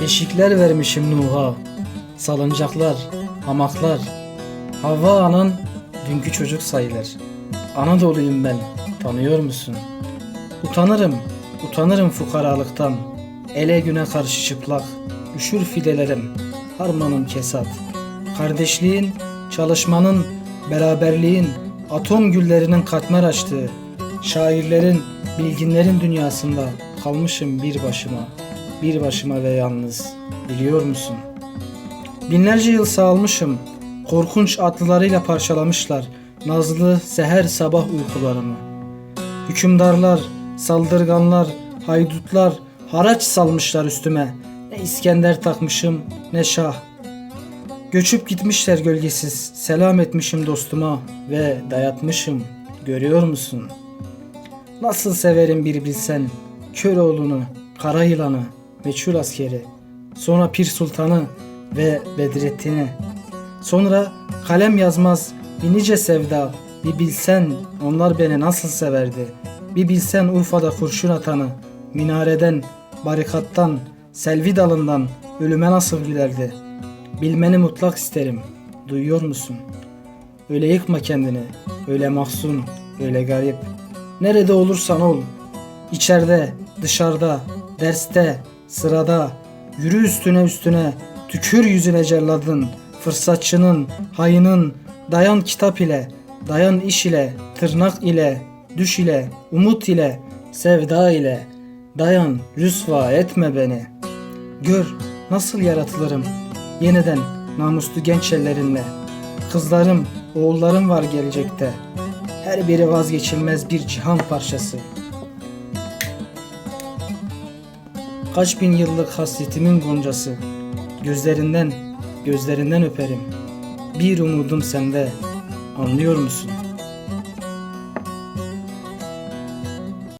Beşikler vermişim Nuh'a. Salıncaklar, hamaklar. Havva anan dünkü çocuk sayılır. Anadolu'yum ben, tanıyor musun? Utanırım, utanırım fukaralıktan. Ele güne karşı çıplak, üşür fidelerim, harmanım kesat. Kardeşliğin, çalışmanın, beraberliğin, atom güllerinin katmer açtığı, şairlerin, bilginlerin dünyasında kalmışım bir başıma, bir başıma ve yalnız. Biliyor musun? Binlerce yıl sağalmışım. Korkunç atlılarıyla parçalamışlar. Nazlı seher sabah uykularımı. Hükümdarlar, saldırganlar, haydutlar haraç salmışlar üstüme. Ne İskender takmışım ne şah. Göçüp gitmişler gölgesiz. Selam etmişim dostuma ve dayatmışım. Görüyor musun? Nasıl severim bir bilsen. Köroğlu'nu, kara yılanı, meçhul askeri. Sonra Pir Sultan'ı ve Bedrettin'i. Sonra kalem yazmaz bir nice sevda. Bir bilsen onlar beni nasıl severdi. Bir bilsen Urfa'da kurşun atanı. Minareden, barikattan, selvi dalından ölüme nasıl gülerdi. Bilmeni mutlak isterim. Duyuyor musun? Öyle yıkma kendini. Öyle mahzun, öyle garip. Nerede olursan ol. İçeride, dışarıda, derste, sırada, yürü üstüne üstüne, tükür yüzüne celladın, fırsatçının, hayının, dayan kitap ile, dayan iş ile, tırnak ile, düş ile, umut ile, sevda ile, dayan, rüsva etme beni. Gör nasıl yaratılırım, yeniden namuslu genç ellerinle. Kızlarım, oğullarım var gelecekte. Her biri vazgeçilmez bir cihan parçası. Kaç bin yıllık hasretimin goncası. Gözlerinden, gözlerinden öperim. Bir umudum sende. Anlıyor musun?